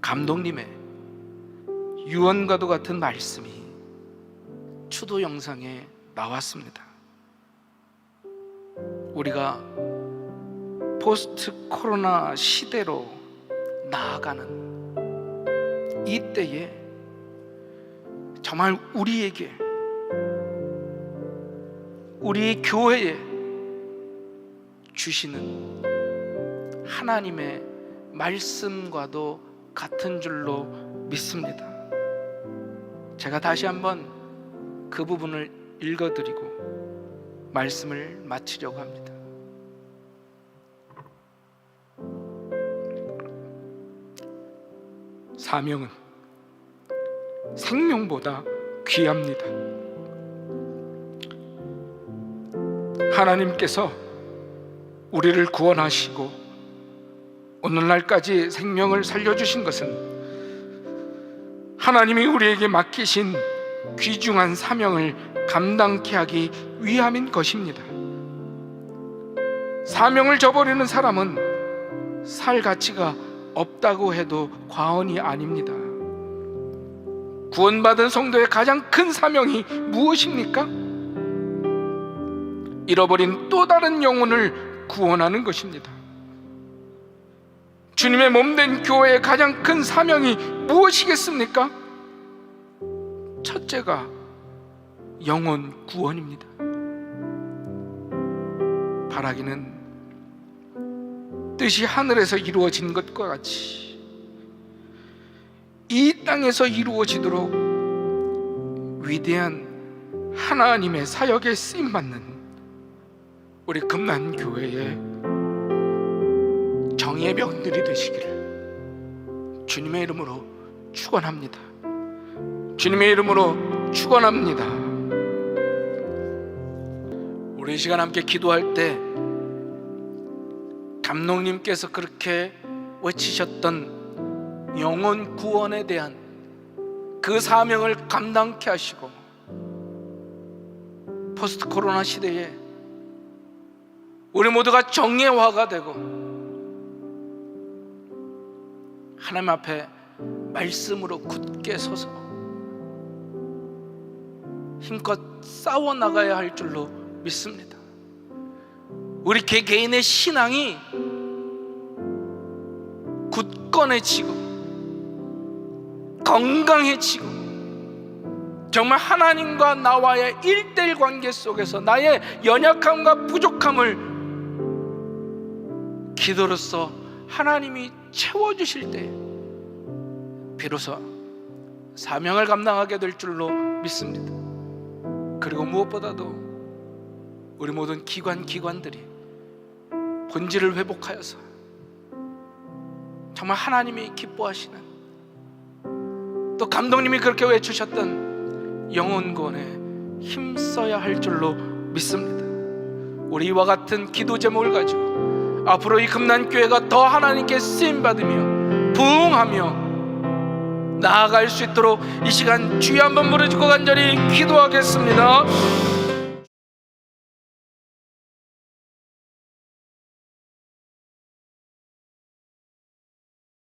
감독님의 유언과도 같은 말씀이 추도 영상에 나왔습니다. 우리가 포스트 코로나 시대로 나아가는 이때에 정말 우리에게 우리 교회에 주시는 하나님의 말씀과도 같은 줄로 믿습니다. 제가 다시 한번 그 부분을 읽어드리고 말씀을 마치려고 합니다. 사명은 생명보다 귀합니다. 하나님께서 우리를 구원하시고 오늘날까지 생명을 살려주신 것은 하나님이 우리에게 맡기신 귀중한 사명을 감당케 하기 위함인 것입니다. 사명을 저버리는 사람은 살 가치가 없다고 해도 과언이 아닙니다. 구원받은 성도의 가장 큰 사명이 무엇입니까? 잃어버린 또 다른 영혼을 구원하는 것입니다. 주님의 몸된 교회의 가장 큰 사명이 무엇이겠습니까? 첫째가 영혼 구원입니다. 바라기는 뜻이 하늘에서 이루어진 것과 같이 이 땅에서 이루어지도록 위대한 하나님의 사역에 쓰임 받는 우리 금난 교회의 정의의 병들이 되시기를 주님의 이름으로 축원합니다. 주님의 이름으로 축원합니다. 우리 이 시간 함께 기도할 때 감독님께서 그렇게 외치셨던 영혼 구원에 대한 그 사명을 감당케 하시고 포스트 코로나 시대에 우리 모두가 정예화가 되고 하나님 앞에 말씀으로 굳게 서서 힘껏 싸워 나가야 할 줄로 믿습니다. 우리 개개인의 신앙이 굳건해지고 건강해지고 정말 하나님과 나와의 일대일 관계 속에서 나의 연약함과 부족함을 기도로서 하나님이 채워주실 때 비로소 사명을 감당하게 될 줄로 믿습니다. 그리고 무엇보다도 우리 모든 기관 기관들이 본질을 회복하여서 정말 하나님이 기뻐하시는 또 감독님이 그렇게 외치셨던 영혼권에 힘써야 할 줄로 믿습니다. 우리 이와 같은 기도 제목을 가지고 앞으로 이 금난 교회가 더 하나님께 쓰임 받으며 부흥하며 나아갈 수 있도록 이 시간 주여 한번 부르짖고 간절히 기도하겠습니다.